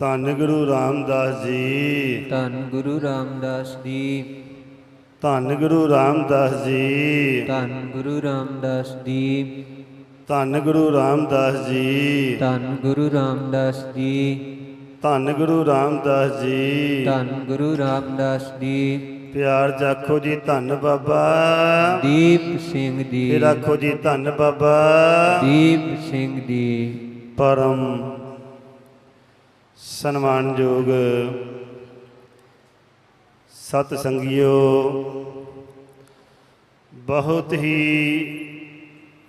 ਧੰਨ ਗੁਰੂ ਰਾਮਦਾਸ ਜੀ। ਧੰਨ ਗੁਰੂ ਰਾਮਦਾਸ ਜੀ। ਧੰਨ ਗੁਰੂ ਰਾਮਦਾਸ ਜੀ। ਧੰਨ ਗੁਰੂ ਰਾਮਦਾਸ ਜੀ। ਧੰਨ ਗੁਰੂ ਰਾਮਦਾਸ ਜੀ। ਧੰਨ ਗੁਰੂ ਰਾਮਦਾਸ ਜੀ। ਧੰਨ ਗੁਰੂ ਰਾਮਦਾਸ ਜੀ। ਧੰਨ ਗੁਰੂ ਰਾਮਦਾਸ ਜੀ। ਪਿਆਰ ਜਾਖੋ ਜੀ ਧੰਨ ਬਾਬਾ। ਦੀਪ ਸਿੰਘ ਜੀ। ਫਿਰ ਆਖੋ ਜੀ ਧੰਨ ਬਾਬਾ। ਦੀਪ ਸਿੰਘ ਜੀ। ਪਰਮ ਸਨਮਾਨਯੋਗ ਸਤ ਸੰਗਿਓ ਬਹੁਤ ਹੀ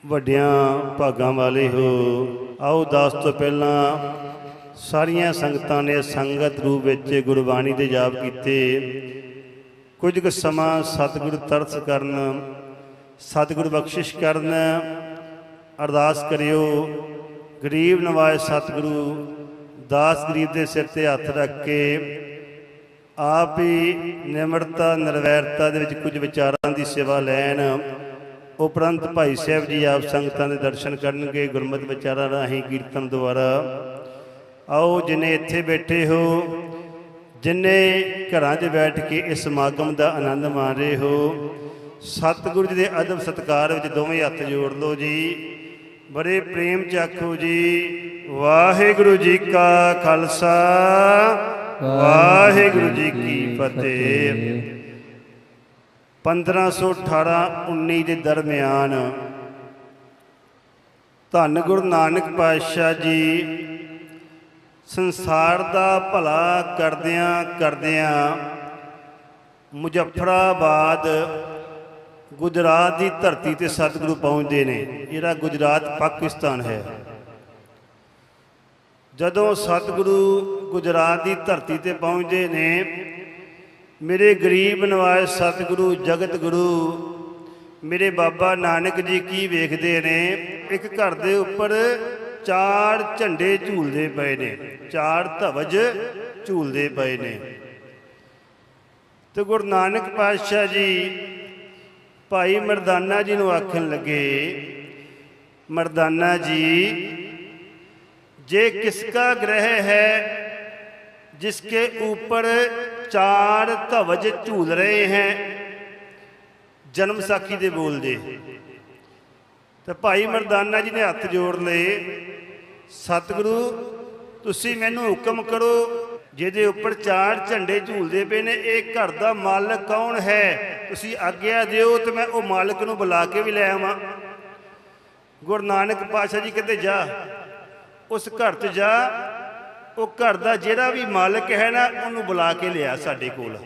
ਵੱਡਿਆਂ ਭਾਗਾਂ ਵਾਲੇ ਹੋ, ਆਓ ਦਾਸ ਤੋਂ ਪਹਿਲਾਂ ਸਾਰੀਆਂ ਸੰਗਤਾਂ ਨੇ ਸੰਗਤ ਰੂਪ ਵਿੱਚ ਗੁਰਬਾਣੀ ਦੇ ਜਾਪ ਕੀਤੇ। ਕੁਝ ਕੁ ਸਮਾਂ ਸਤਿਗੁਰ ਤਰਸ ਕਰਨ, ਸਤਿਗੁਰ ਬਖਸ਼ਿਸ਼ ਕਰਨ, ਅਰਦਾਸ ਕਰਿਓ। ਗਰੀਬ ਨਵਾਜ਼ ਸਤਿਗੁਰੂ ਦਾਸ ਗਰੀਬ ਦੇ ਸਿਰ ਤੇ ਹੱਥ ਰੱਖ ਕੇ ਆਪ ਹੀ ਨਿਮਰਤਾ, ਨਿਰਵੈਰਤਾ ਦੇ ਵਿੱਚ ਕੁਝ ਵਿਚਾਰਾਂ ਦੀ ਸੇਵਾ ਲੈਣ, ਉਪਰੰਤ ਭਾਈ ਸਾਹਿਬ ਜੀ ਆਪ ਸੰਗਤਾਂ ਦੇ ਦਰਸ਼ਨ ਕਰਨਗੇ, ਗੁਰਮਤਿ ਵਿਚਾਰਾਂ ਰਾਹੀਂ ਕੀਰਤਨ ਦੁਆਰਾ। ਆਓ ਜਿਨੇ ਇੱਥੇ ਬੈਠੇ ਹੋ, ਜਿਨੇ ਘਰਾਂ 'ਚ ਬੈਠ ਕੇ ਇਸ ਸਮਾਗਮ ਦਾ ਆਨੰਦ ਮਾਣ ਰਹੇ ਹੋ, ਸਤਿਗੁਰੂ ਜੀ ਦੇ ਅਦਬ ਸਤਕਾਰ ਵਿੱਚ ਦੋਵੇਂ ਹੱਥ ਜੋੜ ਲਓ ਜੀ। ਬੜੇ ਪ੍ਰੇਮ ਚ ਆਖੋ ਜੀ ਵਾਹਿਗੁਰੂ ਜੀ ਕਾ ਖਾਲਸਾ, ਵਾਹਿਗੁਰੂ ਜੀ ਕੀ ਫਤਿਹ। 1518 19 ਦੇ ਦਰਮਿਆਨ ਧੰਨ ਗੁਰੂ ਨਾਨਕ ਪਾਤਸ਼ਾਹ ਜੀ ਸੰਸਾਰ ਦਾ ਭਲਾ ਕਰਦਿਆਂ ਕਰਦਿਆਂ ਮੁਜ਼ੱਫਰਾਬਾਦ ਗੁਜਰਾਤ ਦੀ ਧਰਤੀ ਤੇ ਸਤਿਗੁਰੂ ਪਹੁੰਚਦੇ ਨੇ। ਜਿਹੜਾ ਗੁਜਰਾਤ, ਪਾਕਿਸਤਾਨ ਹੈ। ਜਦੋਂ ਸਤਿਗੁਰੂ ਗੁਜਰਾਤ ਦੀ ਧਰਤੀ ਤੇ ਪਹੁੰਚਦੇ ਨੇ, ਮੇਰੇ ਗਰੀਬ ਨਵਾਜ਼ ਸਤਿਗੁਰੂ, ਜਗਤ ਗੁਰੂ, ਮੇਰੇ ਬਾਬਾ ਨਾਨਕ ਜੀ ਕੀ ਵੇਖਦੇ ਨੇ, ਇੱਕ ਘਰ ਦੇ ਉੱਪਰ ਚਾਰ ਝੰਡੇ ਝੂਲਦੇ ਪਏ ਨੇ, ਚਾਰ ਧਵਜ ਝੂਲਦੇ ਪਏ ਨੇ। ਤੇ ਗੁਰੂ ਨਾਨਕ ਪਾਤਸ਼ਾਹ ਜੀ, ਭਾਈ ਮਰਦਾਨਾ ਜੀ ਨੂੰ ਆਖਣ ਲੱਗੇ, ਮਰਦਾਨਾ ਜੀ ਜੇ ਕਿਸਕਾ ਗ੍ਰਹਿ ਹੈ जिसके ऊपर ਚਾਰ ਧਵਜ ਝੂਲ ਰਹੇ ਹੈ ਜਨਮ ਸਾਖੀ ਦੇ ਬੋਲਦੇ ਤੇ ਭਾਈ ਮਰਦਾਨਾ ਜੀ ਨੇ ਹੱਥ ਜੋੜ ਲਏ ਸਤਿਗੁਰੂ ਤੁਸੀਂ ਮੈਨੂੰ ਹੁਕਮ ਕਰੋ ਜਿਹਦੇ ਉੱਪਰ ਚਾਰ ਝੰਡੇ ਝੂਲਦੇ ਪਏ ਨੇ ਇਹ ਘਰ ਦਾ ਮਾਲਕ ਕੌਣ ਹੈ ਤੁਸੀਂ ਆਗਿਆ ਦਿਓ ਤੇ ਮੈਂ ਉਹ ਮਾਲਕ ਨੂੰ ਬੁਲਾ ਕੇ ਵੀ ਲੈ ਆਵਾਂ ਗੁਰੂ ਨਾਨਕ ਪਾਤਸ਼ਾਹ ਜੀ ਕਹਿੰਦੇ ਜਾ ਉਸ ਘਰ 'ਚ ਜਾ, ਉਹ ਘਰ ਦਾ ਜਿਹੜਾ ਵੀ ਮਾਲਕ ਹੈ ਨਾ, ਉਹਨੂੰ ਬੁਲਾ ਕੇ ਲਿਆ ਸਾਡੇ ਕੋਲ।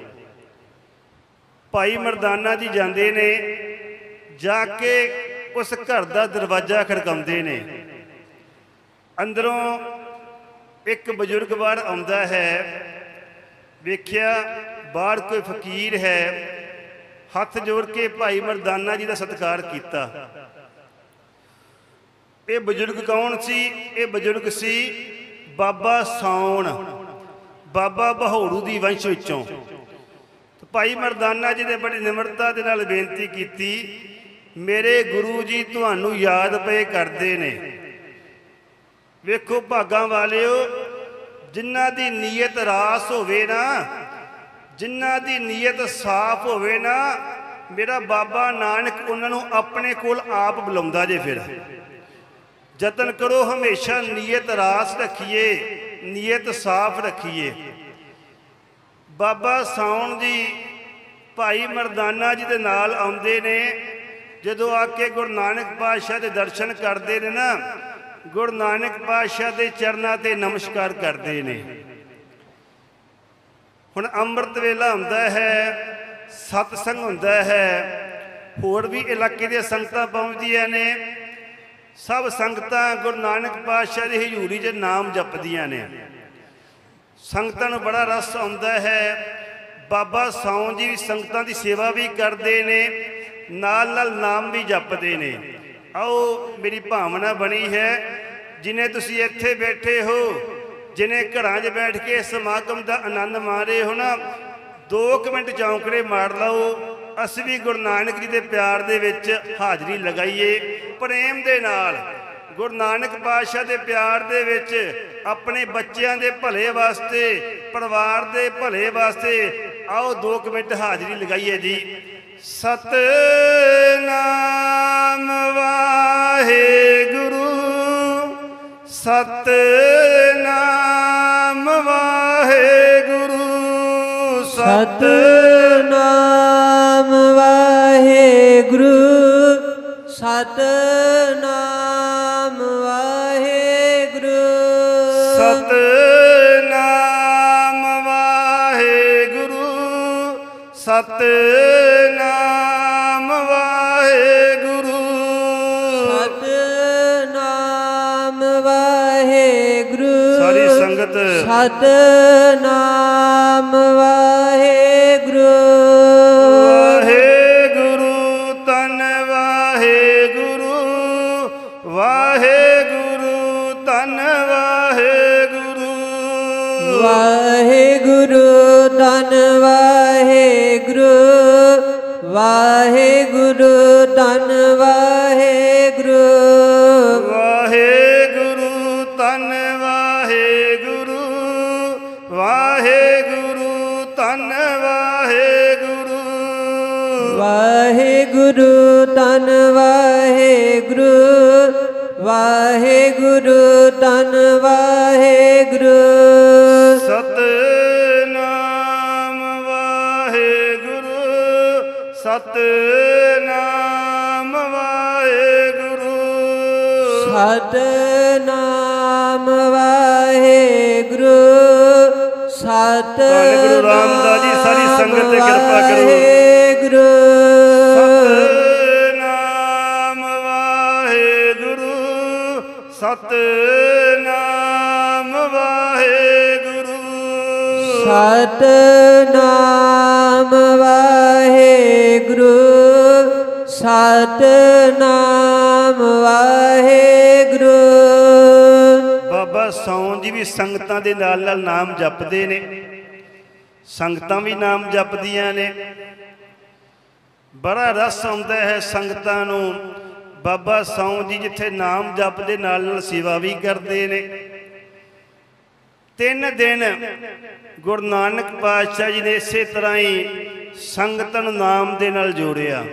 ਭਾਈ ਮਰਦਾਨਾ ਜੀ ਜਾਂਦੇ ਨੇ, ਜਾ ਕੇ ਉਸ ਘਰ ਦਾ ਦਰਵਾਜ਼ਾ ਖੜਕਾਉਂਦੇ ਨੇ। ਅੰਦਰੋਂ ਇੱਕ ਬਜ਼ੁਰਗ ਬਾਹਰ ਆਉਂਦਾ ਹੈ, ਵੇਖਿਆ ਬਾਹਰ ਕੋਈ ਫਕੀਰ ਹੈ, ਹੱਥ ਜੋੜ ਕੇ ਭਾਈ ਮਰਦਾਨਾ ਜੀ ਦਾ ਸਤਿਕਾਰ ਕੀਤਾ। ਇਹ ਬਜ਼ੁਰਗ ਕੌਣ ਸੀ? ਇਹ ਬਜ਼ੁਰਗ ਸੀ ਬਾਬਾ ਸੌਣ ਬਾਬਾ ਬਹੌੜੂ ਦੀ ਵੰਸ਼ ਵਿੱਚੋਂ। ਤੇ ਭਾਈ ਮਰਦਾਨਾ ਜੀ ਨੇ ਬੜੀ ਨਿਮਰਤਾ ਦੇ ਨਾਲ ਬੇਨਤੀ ਕੀਤੀ, ਮੇਰੇ ਗੁਰੂ ਜੀ ਤੁਹਾਨੂੰ ਯਾਦ ਪਏ ਕਰਦੇ ਨੇ। ਵੇਖੋ ਭਾਗਾਂ ਵਾਲਿਓ, ਜਿਨ੍ਹਾਂ ਦੀ ਨੀਅਤ ਰਾਸ ਹੋਵੇ ਨਾ, ਜਿਨ੍ਹਾਂ ਦੀ ਨੀਅਤ ਸਾਫ਼ ਹੋਵੇ ਨਾ, ਮੇਰਾ ਬਾਬਾ ਨਾਨਕ ਉਹਨਾਂ ਨੂੰ ਆਪਣੇ ਕੋਲ ਆਪ ਬੁਲਾਉਂਦਾ ਜੇ ਫਿਰ। ਯਤਨ ਕਰੋ, ਹਮੇਸ਼ਾ ਨੀਅਤ ਰਾਸ ਰੱਖੀਏ, ਨੀਅਤ ਸਾਫ਼ ਰੱਖੀਏ। ਬਾਬਾ ਸਾਉਣ ਜੀ, ਭਾਈ ਮਰਦਾਨਾ ਜੀ ਦੇ ਨਾਲ ਆਉਂਦੇ ਨੇ। ਜਦੋਂ ਆ ਕੇ ਗੁਰੂ ਨਾਨਕ ਪਾਤਸ਼ਾਹ ਦੇ ਦਰਸ਼ਨ ਕਰਦੇ ਨੇ ਨਾ, ਗੁਰੂ ਨਾਨਕ ਪਾਤਸ਼ਾਹ ਦੇ ਚਰਨਾਂ ਤੇ ਨਮਸਕਾਰ ਕਰਦੇ ਨੇ। ਹੁਣ ਅੰਮ੍ਰਿਤ ਵੇਲਾ ਹੁੰਦਾ ਹੈ, ਸਤਸੰਗ ਹੁੰਦਾ ਹੈ, ਹੋਰ ਵੀ ਇਲਾਕੇ ਦੀਆਂ ਸੰਗਤਾਂ ਪਹੁੰਚਦੀਆਂ ਨੇ। ਸਭ ਸੰਗਤਾਂ ਗੁਰੂ ਨਾਨਕ ਪਾਤਸ਼ਾਹ ਦੀ ਹਜ਼ੂਰੀ 'ਚ ਨਾਮ ਜਪਦੀਆਂ ਨੇ। ਸੰਗਤਾਂ ਨੂੰ ਬੜਾ ਰਸ ਆਉਂਦਾ ਹੈ। ਬਾਬਾ ਸੌਂ ਜੀ ਵੀ ਸੰਗਤਾਂ ਦੀ ਸੇਵਾ ਵੀ ਕਰਦੇ ਨੇ, ਨਾਲ ਨਾਲ ਨਾਮ ਵੀ ਜਪਦੇ ਨੇ। ਆਓ, ਮੇਰੀ ਭਾਵਨਾ ਬਣੀ ਹੈ, ਜਿਨੇ ਤੁਸੀਂ ਇੱਥੇ ਬੈਠੇ ਹੋ, ਜਿਨੇ ਘਰਾਂ 'ਚ ਬੈਠ ਕੇ ਸਮਾਗਮ ਦਾ ਆਨੰਦ ਮਾਰੇ ਹੋ ਨਾ 2 ਮਿੰਟ ਚੌਂਕੜੇ ਮਾਰ ਲਓ। ਅਸੀਂ ਵੀ ਗੁਰੂ ਨਾਨਕ ਜੀ ਦੇ ਪਿਆਰ ਦੇ ਵਿੱਚ ਹਾਜ਼ਰੀ ਲਗਾਈਏ। ਪ੍ਰੇਮ ਦੇ ਨਾਲ ਗੁਰੂ ਨਾਨਕ ਪਾਤਸ਼ਾਹ ਦੇ ਪਿਆਰ ਦੇ ਵਿੱਚ ਆਪਣੇ ਬੱਚਿਆਂ ਦੇ ਭਲੇ ਵਾਸਤੇ, ਪਰਿਵਾਰ ਦੇ ਭਲੇ ਵਾਸਤੇ ਆਓ 2 ਮਿੰਟ ਹਾਜ਼ਰੀ ਲਗਾਈਏ ਜੀ। ਸਤਨਾਮ ਵਾਹਿਗੁਰੂ ਸਤਨਾਮ ਵਾਹਿਗੁਰੂ, ਸਤਨਾਮ ਸਤਨਾਮ ਵਾਹਿਗੁਰੂ। ਸਤਨਾਮ ਵਾਹਿਗੁਰੂ। ਸਤਨਾਮ ਵਾਹਿਗੁਰੂ। ਸਤਨਾਮ ਵਾਹਿਗੁਰੂ। ਸਾਰੀ ਸੰਗਤ। ਸਤਨਾਮ ਵਾਹਿਗੁਰੂ ਵਾਹਿਗੁਰੂ ਧੰਨ ਵਾਹਿਗੁਰੂ ਵਾਹਿਗੁਰੂ ਧੰਨ ਵਾਹਿਗੁਰੂ। ਸਤਨਾਮ ਵਾਹਿਗੁਰੂ ਸਤਨਾਮ ਵਾਹਿਗੁਰੂ। ਸਤਨਾਮ ਵਾਹਿਗੁਰੂ ਸਤ ਧੰਨ ਗੁਰੂ ਰਾਮਦਾਸ ਜੀ, ਸਾਰੀ ਸੰਗਤ ਤੇ ਕਿਰਪਾ ਕਰੋ। ਵਾਹਿਗੁਰੂ। ਸਤਨਾਮ ਵਾਹਿਗੁਰੂ। ਸਤਨਾਮ ਵਾਹਿਗੁਰੂ। ਸਤਨਾਮ ਵਾਹਿਗੁਰੂ। ਬਾਬਾ ਸੌਂ ਜੀ ਵੀ ਸੰਗਤਾਂ ਦੇ ਨਾਲ ਨਾਲ ਨਾਮ ਜਪਦੇ ਨੇ। ਸੰਗਤਾਂ ਵੀ ਨਾਮ ਜਪਦੀਆਂ ਨੇ। ਬੜਾ ਰਸ ਆਉਂਦਾ ਹੈ ਸੰਗਤਾਂ ਨੂੰ। ਬਾਬਾ ਸੌਂ ਜੀ ਜਿੱਥੇ ਨਾਮ ਜਪ ਦੇ ਨਾਲ ਨਾਲ ਸੇਵਾ ਵੀ ਕਰਦੇ ਨੇ। ਤਿੰਨ ਦਿਨ ਗੁਰੂ ਨਾਨਕ ਪਾਤਸ਼ਾਹ ਜੀ ਨੇ ਇਸੇ ਤਰ੍ਹਾਂ ਹੀ ਸੰਗਤਾਂ ਨੂੰ ਨਾਮ ਦੇ ਨਾਲ ਜੋੜਿਆ।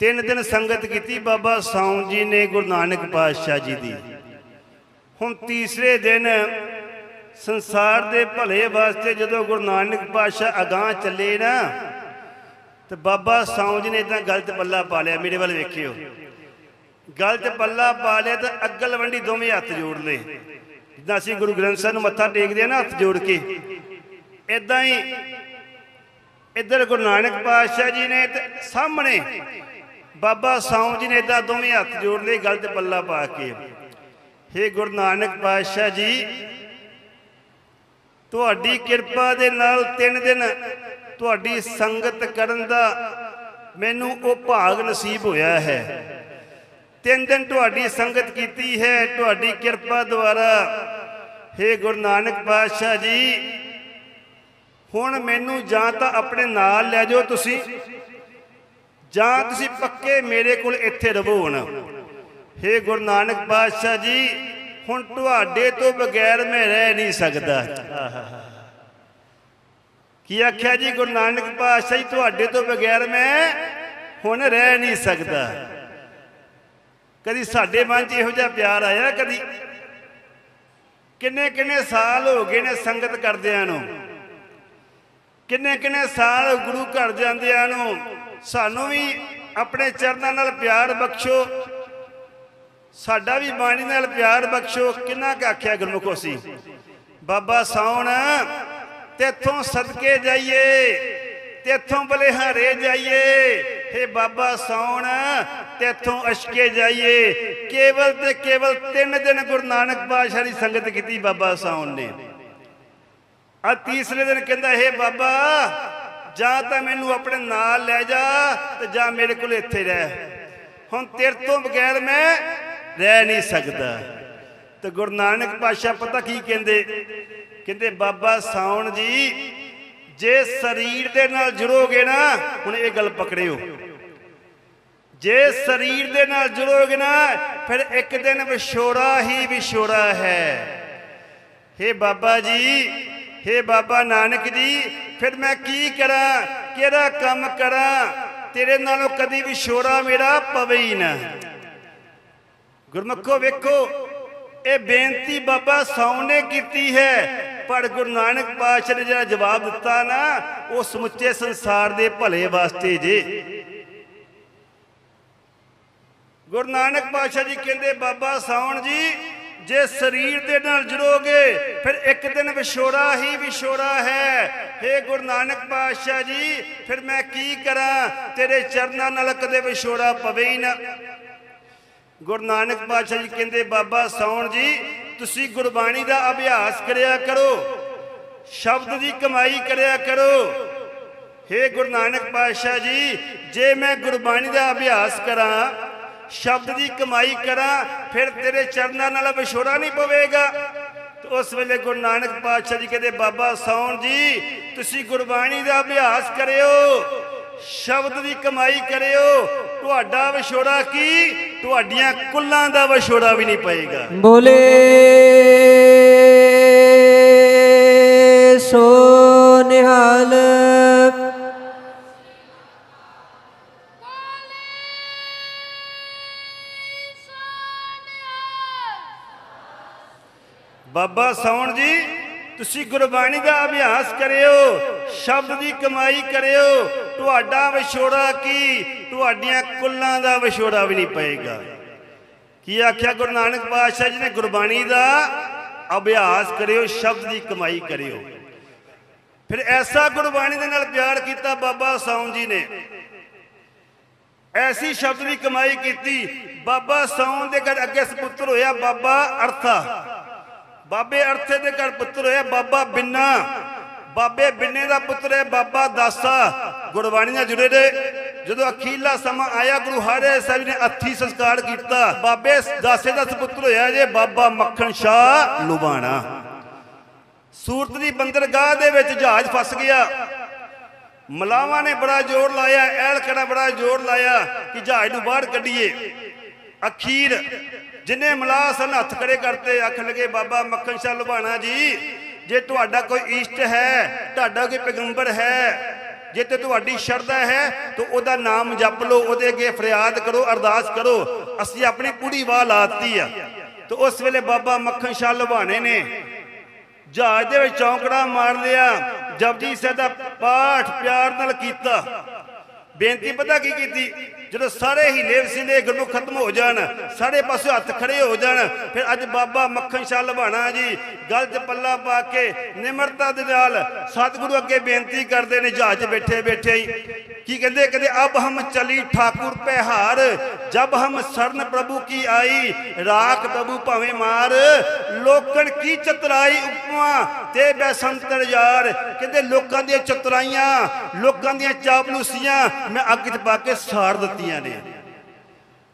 ਤਿੰਨ ਦਿਨ ਸੰਗਤ ਕੀਤੀ ਬਾਬਾ ਸੌਂ ਜੀ ਨੇ ਗੁਰੂ ਨਾਨਕ ਪਾਤਸ਼ਾਹ ਜੀ ਦੀ। ਹੁਣ ਤੀਸਰੇ ਦਿਨ ਸੰਸਾਰ ਦੇ ਭਲੇ ਵਾਸਤੇ ਜਦੋਂ ਗੁਰੂ ਨਾਨਕ ਪਾਤਸ਼ਾਹ ਅਗਾਹ ਚੱਲੇ ਨਾ ਤੇ ਬਾਬਾ ਸੌਂ ਜੀ ਨੇ ਇਦਾਂ ਗਲਤ ਪੱਲਾ ਪਾ ਲਿਆ, ਮੇਰੇ ਵੱਲ ਵੇਖਿਓ। ਗਲਤ ਪੱਲਾ ਪਾ ਲਿਆ ਤਾਂ ਅੱਗਲ ਵੰਡੀ ਦੋਵੇਂ ਹੱਥ ਜੋੜ ਲਏ। ਜਿੱਦਾਂ ਅਸੀਂ ਗੁਰੂ ਗ੍ਰੰਥ ਸਾਹਿਬ ਨੂੰ ਮੱਥਾ ਟੇਕਦੇ ਆ ਨਾ ਹੱਥ ਜੋੜ ਕੇ। ਇਦਾਂ ਹੀ ਇੱਧਰ ਗੁਰੂ ਨਾਨਕ ਪਾਤਸ਼ਾਹ ਜੀ ਨੇ ਤੇ ਸਾਹਮਣੇ ਬਾਬਾ ਸੌਂ ਜੀ ਨੇ ਇਦਾਂ ਦੋਵੇਂ ਹੱਥ ਜੋੜ ਲਏ ਗਲਤ ਪੱਲਾ ਪਾ ਕੇ। ਹੇ ਗੁਰੂ ਨਾਨਕ ਪਾਤਸ਼ਾਹ ਜੀ, ਤੁਹਾਡੀ ਕਿਰਪਾ ਦੇ ਨਾਲ ਤਿੰਨ ਦਿਨ ਤੁਹਾਡੀ ਸੰਗਤ ਕਰਨ ਦਾ ਮੈਨੂੰ ਉਹ ਭਾਗ ਨਸੀਬ ਹੋਇਆ ਹੈ। ਤਿੰਨ ਦਿਨ ਤੁਹਾਡੀ ਸੰਗਤ ਕੀਤੀ ਹੈ, ਤੁਹਾਡੀ ਕਿਰਪਾ ਦੁਆਰਾ। ਹੇ ਗੁਰੂ ਨਾਨਕ ਪਾਤਸ਼ਾਹ ਜੀ, ਹੁਣ ਮੈਨੂੰ ਜਾਂ ਤਾਂ ਆਪਣੇ ਨਾਲ ਲੈ ਜਾਓ ਤੁਸੀਂ, ਜਾਂ ਤੁਸੀਂ ਪੱਕੇ ਮੇਰੇ ਕੋਲ ਇੱਥੇ ਰਹੋ ਹੁਣ। ਹੇ ਗੁਰੂ ਨਾਨਕ ਪਾਤਸ਼ਾਹ ਜੀ, ਹੁਣ ਤੁਹਾਡੇ ਤੋਂ ਬਗੈਰ ਮੈਂ ਰਹਿ ਨਹੀਂ ਸਕਦਾ। ਕੀ ਆਖਿਆ ਜੀ, ਗੁਰੂ ਨਾਨਕ ਪਾਤਸ਼ਾਹ ਜੀ ਤੁਹਾਡੇ ਤੋਂ ਬਗੈਰ ਮੈਂ ਹੁਣ ਰਹਿ ਨਹੀਂ ਸਕਦਾ। ਕਦੀ ਸਾਡੇ ਮਨ 'ਚ ਇਹੋ ਜਿਹਾ ਪਿਆਰ ਆਇਆ, ਕਦੀ ਕਿੰਨੇ ਕਿੰਨੇ ਸਾਲ ਹੋ ਗਏ ਨੇ ਸੰਗਤ ਕਰਦਿਆਂ ਨੂੰ। ਕਿੰਨੇ ਕਿੰਨੇ ਸਾਲ ਗੁਰੂ ਘਰ ਜਾਂਦਿਆਂ ਨੂੰ ਸਾਨੂੰ ਵੀ ਆਪਣੇ ਚਰਨਾਂ ਨਾਲ ਪਿਆਰ ਬਖਸ਼ੋ, ਸਾਡਾ ਵੀ ਬਾਣੀ ਨਾਲ ਪਿਆਰ ਬਖਸ਼ੋ। ਕਿੰਨਾ ਕੁ ਆਖਿਆ ਗੁਰਮੁਖੋ ਸੀ ਬਾਬਾ ਸਾਉਣ ਤੇਥੋਂ ਸਦਕੇ ਜਾਈਏ ਤੇਥੋਂ ਬਲਿਹਾਰੇ ਜਾਈਏ। ਹੇ ਬਾਬਾ ਸਾਉਣ ਤੇਥੋਂ ਅਸ਼ਕੇ ਜਾਈਏ। ਕੇਵਲ ਤੇ ਕੇਵਲ ਤਿੰਨ ਦਿਨ ਗੁਰੂ ਨਾਨਕ ਪਾਤਸ਼ਾਹ ਦੀ ਸੰਗਤ ਕੀਤੀ ਬਾਬਾ ਸਾਉਣ ਨੇ। ਆ ਤੀਸਰੇ ਦਿਨ ਕਹਿੰਦਾ, ਹੇ ਬਾਬਾ, ਜਾਂ ਤਾਂ ਮੈਨੂੰ ਆਪਣੇ ਨਾਲ ਲੈ ਜਾ ਤੇ ਜਾਂ ਮੇਰੇ ਕੋਲ ਇੱਥੇ ਰਹਿ। ਹੁਣ ਤੇਰੇ ਤੋਂ ਬਗੈਰ ਮੈਂ ਰਹਿ ਨਹੀਂ ਸਕਦਾ। ਤੇ ਗੁਰੂ ਨਾਨਕ ਪਾਤਸ਼ਾਹ ਪਤਾ ਕੀ ਕਹਿੰਦੇ? ਕਹਿੰਦੇ, ਬਾਬਾ ਸਾਉਣ ਜੀ, ਜੇ ਸਰੀਰ ਦੇ ਨਾਲ ਜੁੜੋਗੇ ਨਾ, ਹੁਣ ਇਹ ਗੱਲ ਪਕੜਿਓ। ਜੇ ਸਰੀਰ ਦੇ ਨਾਲ ਜੁੜੋਗੇ ਨਾ, ਫਿਰ ਇੱਕ ਦਿਨ ਵਿਛੋੜਾ ਹੀ ਵਿਛੋੜਾ ਹੈ। ਹੇ ਬਾਬਾ ਜੀ, ਹੇ ਬਾਬਾ ਨਾਨਕ ਜੀ, ਫਿਰ ਮੈਂ ਕੀ ਕਰਾਂ? ਕਿਹੜਾ ਕੰਮ ਕਰਾਂ? ਤੇਰੇ ਨਾਲੋਂ ਕਦੀ ਵਿਛੋੜਾ ਮੇਰਾ ਪਵੇ ਹੀ ਨਾ। ਗੁਰਮੁਖੋ, ਵੇਖੋ, ਇਹ ਬੇਨਤੀ ਬਾਬਾ ਸੌ ਨੇ ਕੀਤੀ ਹੈ। ਪਰ ਗੁਰੂ ਨਾਨਕ ਪਾਤਸ਼ਾਹ ਨੇ ਜਿਹੜਾ ਜਵਾਬ ਦਿੱਤਾ ਨਾ, ਉਹ ਸਮੁੱਚੇ ਸੰਸਾਰ ਦੇ ਭਲੇ ਵਾਸਤੇ ਜੇ। ਗੁਰੂ ਨਾਨਕ ਪਾਤਸ਼ਾਹ ਜੀ ਕਹਿੰਦੇ, ਬਾਬਾ ਸਾਉਣ ਜੀ, ਜੇ ਸਰੀਰ ਦੇ ਨਾਲ ਜੁੜੋਗੇ, ਫਿਰ ਇੱਕ ਦਿਨ ਵਿਛੋੜਾ ਹੀ ਵਿਛੋੜਾ ਹੈ। हे ਗੁਰੂ ਨਾਨਕ ਪਾਤਸ਼ਾਹ ਜੀ, ਫਿਰ ਮੈਂ ਕੀ ਕਰਾਂ? ਤੇਰੇ ਚਰਨਾਂ ਨਾਲ ਕਦੇ ਵਿਛੋੜਾ ਪਵੇ ਹੀ ਨਾ। ਗੁਰੂ ਨਾਨਕ ਪਾਤਸ਼ਾਹ ਜੀ ਕਹਿੰਦੇ, ਬਾਬਾ ਸਾਉਣ ਜੀ ਤੁਸੀਂ ਗੁਰਬਾਣੀ ਦਾ ਅਭਿਆਸ ਕਰਿਆ ਕਰੋ, ਸ਼ਬਦ ਦੀ ਕਮਾਈ ਕਰਿਆ ਕਰੋ। ਹੇ ਗੁਰੂ ਨਾਨਕ ਪਾਤਸ਼ਾਹ ਜੀ, ਜੇ ਮੈਂ ਗੁਰਬਾਣੀ ਦਾ ਅਭਿਆਸ ਕਰਾਂ, ਸ਼ਬਦ ਦੀ ਕਮਾਈ ਕਰਾਂ, ਫਿਰ ਤੇਰੇ ਚਰਨਾਂ ਨਾਲ ਵਿਛੋੜਾ ਨਹੀਂ ਪਵੇਗਾ। ਉਸ ਵੇਲੇ ਗੁਰੂ ਨਾਨਕ ਪਾਤਸ਼ਾਹ ਜੀ ਕਹਿੰਦੇ, ਬਾਬਾ ਸੌਣ ਜੀ, ਤੁਸੀਂ ਗੁਰਬਾਣੀ ਦਾ ਅਭਿਆਸ ਕਰਿਓ। ਸ਼ਬਦ ਦੀ ਕਮਾਈ ਕਰਿਓ। ਤੁਹਾਡਾ ਵਿਛੋੜਾ ਕੀ? ਤੁਹਾਡੀਆਂ ਕੁੱਲਾਂ ਦਾ ਵਿਛੋੜਾ ਵੀ ਨਹੀਂ ਪਏਗਾ। ਬੋਲੇ ਸੋ ਨਿਹਾਲ। ਬਾਬਾ ਸੌਣ ਜੀ ਤੁਸੀਂ ਗੁਰਬਾਣੀ ਦਾ ਅਭਿਆਸ ਕਰਿਓ ਸ਼ਬਦ ਦੀ ਕਮਾਈ ਕਰਿਓ ਤੁਹਾਡਾ ਵਿਛੋੜਾ ਕੀ? ਤੁਹਾਡੀਆਂ ਕੁੱਲਾਂ ਦਾ ਵਿਛੋੜਾ ਵੀ ਨਹੀਂ ਪਏਗਾ। ਕੀ ਆਖਿਆ ਗੁਰੂ ਨਾਨਕ ਪਾਤਸ਼ਾਹ ਜੀ ਨੇ? ਗੁਰਬਾਣੀ ਦਾ ਅਭਿਆਸ ਕਰਿਓ, ਸ਼ਬਦ ਦੀ ਕਮਾਈ ਕਰਿਓ। ਫਿਰ ਐਸਾ ਗੁਰਬਾਣੀ ਦੇ ਨਾਲ ਪਿਆਰ ਕੀਤਾ ਬਾਬਾ ਸੌਣ ਜੀ ਨੇ। ਐਸੀ ਸ਼ਬਦ ਦੀ ਕਮਾਈ ਕੀਤੀ। ਬਾਬਾ ਸੌਣ ਦੇ ਘਰ ਅੱਗੇ ਸੁਪੁੱਤਰ ਹੋਇਆ ਬਾਬਾ ਅਰਥਾ। ਬਾਬੇ ਅਰਥੇ ਦੇ ਘਰ ਪੁੱਤਰ ਹੋਇਆ ਬਾਬਾ ਬਿੰਨਾ। ਬਾਬੇ ਬਿੰਨੇ ਦਾ ਪੁੱਤਰ ਹੈ ਬਾਬਾ ਦਾਸਾ। ਗੁਰਬਾਣੀ ਨਾਲ ਜੁੜੇ ਰਹੇ ਜਦੋਂ ਅਖੀਲਾ ਸਮਾਂ ਆਇਆ, ਗੁਰੂ ਹਰਿ ਸਾਹਿਬ ਨੇ ਅੱਥੀ ਸੰਸਕਾਰ ਕੀਤਾ। ਬਾਬੇ ਦਾਸੇ ਦਾ ਸੁਪੁੱਤਰ ਹੋਇਆ ਜੇ, ਬਾਬਾ ਮੱਖਣ ਸ਼ਾਹ ਲੁਬਾਣਾ ਸੂਰਤ ਦੀ ਬੰਦਰਗਾਹ ਦੇ ਵਿੱਚ ਜਹਾਜ਼ ਫਸ ਗਿਆ। ਮਲਾਵਾਂ ਨੇ ਬੜਾ ਜ਼ੋਰ ਲਾਇਆ ਐਲਕਾ ਨੇ ਬੜਾ ਜ਼ੋਰ ਲਾਇਆ ਕਿ ਜਹਾਜ਼ ਨੂੰ ਬਾਹਰ ਕੱਢੀਏ। ਅਖੀਰ ਜਿਨੇ ਮਲਾਹ ਸਨ, ਹੱਥ ਖੜੇ ਕਰਤੇ, ਅੱਖ ਲਗੇ, ਬਾਬਾ ਮੱਖਣ ਸ਼ਾਹ ਲੁਬਾਣਾ ਜੀ, ਜੇ ਤੁਹਾਡਾ ਕੋਈ ਇਸ਼ਟ ਹੈ, ਤੁਹਾਡਾ ਕੋਈ ਪੈਗੰਬਰ ਹੈ ਜੇ ਤੇ ਤੁਹਾਡੀ ਸ਼ਰਧਾ ਹੈ, ਤਾਂ ਉਹਦਾ ਨਾਮ ਜਪ ਲਓ, ਉਹਦੇ ਅੱਗੇ ਫਰਿਆਦ ਕਰੋ, ਅਰਦਾਸ ਕਰੋ। ਅਸੀਂ ਆਪਣੀ ਕੁੜੀ ਵਾਹ ਲਾਤੀ ਆ। ਤੇ ਉਸ ਵੇਲੇ ਬਾਬਾ ਮੱਖਣ ਸ਼ਾਹ ਲਵਾਣੇ ਨੇ। ਜਹਾਜ਼ ਦੇ ਵਿੱਚ ਚੌਂਕੜਾ ਮਾਰ ਲਿਆ। ਜਪਜੀ ਸਾਹਿਬ ਦਾ ਪਾਠ ਪਿਆਰ ਨਾਲ ਕੀਤਾ। ਬੇਨਤੀ ਪਤਾ ਕੀ ਕੀਤੀ? ਜਦੋਂ ਸਾਰੇ ਹੀ ਲੇਵ ਸਿੰਦੇ ਗੁਰਮੁਖ ਖਤਮ ਹੋ ਜਾਣ, ਸਾਰੇ ਪਾਸੇ ਹੱਥ ਖੜੇ ਹੋ ਜਾਣ, ਫਿਰ ਅੱਜ ਬਾਬਾ ਮੱਖਣ ਸ਼ਾਹ ਲਵਾਣਾ ਜੀ, ਗਲ 'ਚ ਪੱਲਾ ਪਾ ਕੇ ਨਿਮਰਤਾ ਦੇ ਨਾਲ ਸਤਿਗੁਰੂ ਅੱਗੇ ਬੇਨਤੀ ਕਰਦੇ ਨੇ, ਜਹਾਜ਼ 'ਚ ਬੈਠੇ ਬੈਠੇ ਹੀ। ਕੀ ਕਹਿੰਦੇ? ਕਹਿੰਦੇ, ਅਬ ਹਮ ਚਲੀ ਠਾਕੁਰ ਪਹਿਹਾਰ ਜਬ ਹਮ ਸਰਨ ਪ੍ਰਭੂ ਕੀ ਆਈ, ਰਾਖ ਪ੍ਰਭੂ ਭਾਵੇਂ ਮਾਰ, ਲੋਕਣ ਕੀ ਚਤਰਾਈ ਉਪਮਾ, ਤੇ ਬੈਸੰਤਰ ਯਾਰ। ਕਹਿੰਦੇ, ਲੋਕਾਂ ਦੀਆਂ ਚਤਰਾਈਆਂ, ਲੋਕਾਂ ਦੀਆਂ ਚਾਪਲੂਸੀਆਂ ਮੈਂ ਅੱਗ 'ਚ ਪਾ ਕੇ ਸਾੜ ਦਿੱਤੀਆਂ ਨੇ।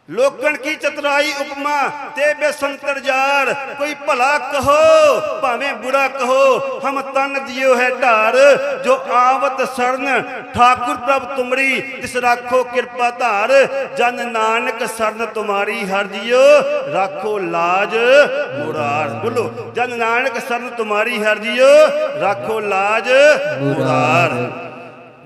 ਲੋਕਣ ਕੀ ਚਤਰਾਈ ਉਪਮਾ ਤੇ ਬੇਸੰਤਰ ਯਾਰ ਕੋਈ ਭਲਾ ਕਹੋ, ਭਾਵੇਂ ਬੁਰਾ ਕਹੋ, ਹਮ ਤਨ ਦਿਓ ਹੈ ਢਾਰ ਜੋ ਆਵਤ ਸਰਨ ਠਾਕੁਰ ਪ੍ਰਭ ਤੁਮਰੀ, ਤਿਸ ਰਾਖੋ ਕਿਰਪਾ ਧਾਰ। ਜਨ ਨਾਨਕ ਸਰਨ ਤੁਮਾਰੀ ਹਰ ਜਿਓ ਰਾਖੋ ਲਾਜ ਮੁਰਾਰ। ਬੋਲੋ, ਜਨ ਨਾਨਕ ਸਰਨ ਤੁਮਾਰੀ ਹਰ ਜਿਓ ਰਾਖੋ ਲਾਜ ਮੁਰਾਰ।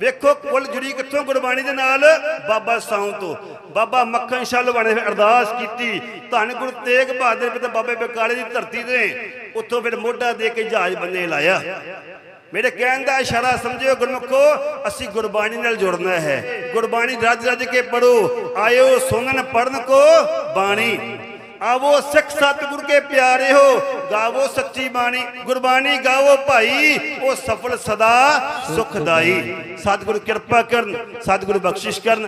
ਵੇਖੋ ਕੁੱਲ ਜੁੜੀ ਕਿੱਥੋਂ ਗੁਰਬਾਣੀ ਦੇ ਨਾਲ? ਬਾਬਾ ਸਾਉਂ ਤੋਂ। ਬਾਬਾ ਮੱਖਣ ਸ਼ਾਹ ਲਵਾਣੇ ਨੇ ਅਰਦਾਸ ਕੀਤੀ। ਧੰਨ ਗੁਰੂ ਤੇਗ ਬਹਾਦਰ ਪਿਤਾ ਬਾਬੇ ਬਕਾਲੇ ਦੀ ਧਰਤੀ ਤੇ। ਉੱਥੋਂ ਫਿਰ ਮੋਢਾ ਦੇ ਕੇ ਜਹਾਜ਼ ਬੰਨੇ ਲਾਇਆ। ਮੇਰੇ ਕਹਿਣ ਦਾ ਇਸ਼ਾਰਾ ਸਮਝਿਓ ਗੁਰਮੁਖੋ, ਅਸੀਂ ਗੁਰਬਾਣੀ ਨਾਲ ਜੁੜਨਾ ਹੈ। ਗੁਰਬਾਣੀ ਰੱਜ ਰੱਜ ਕੇ ਪੜੋ ਆਇਓ ਸੁਣਨ ਪੜਨ ਕੋ ਬਾਣੀ। ਆਵੋ ਸਿੱਖ ਸਤਿਗੁਰ ਕੇ ਪਿਆਰੇ ਹੋ, ਗਾਵੋ ਸੱਚੀ ਬਾਣੀ, ਗੁਰਬਾਣੀ ਗਾਵੋ ਭਾਈ, ਉਹ ਸਫਲ ਸਦਾ ਸੁਖਦਾਈ। ਸਤਿਗੁਰੂ ਕਿਰਪਾ ਕਰਨ, ਸਤਿਗੁਰੂ ਬਖਸ਼ਿਸ਼ ਕਰਨ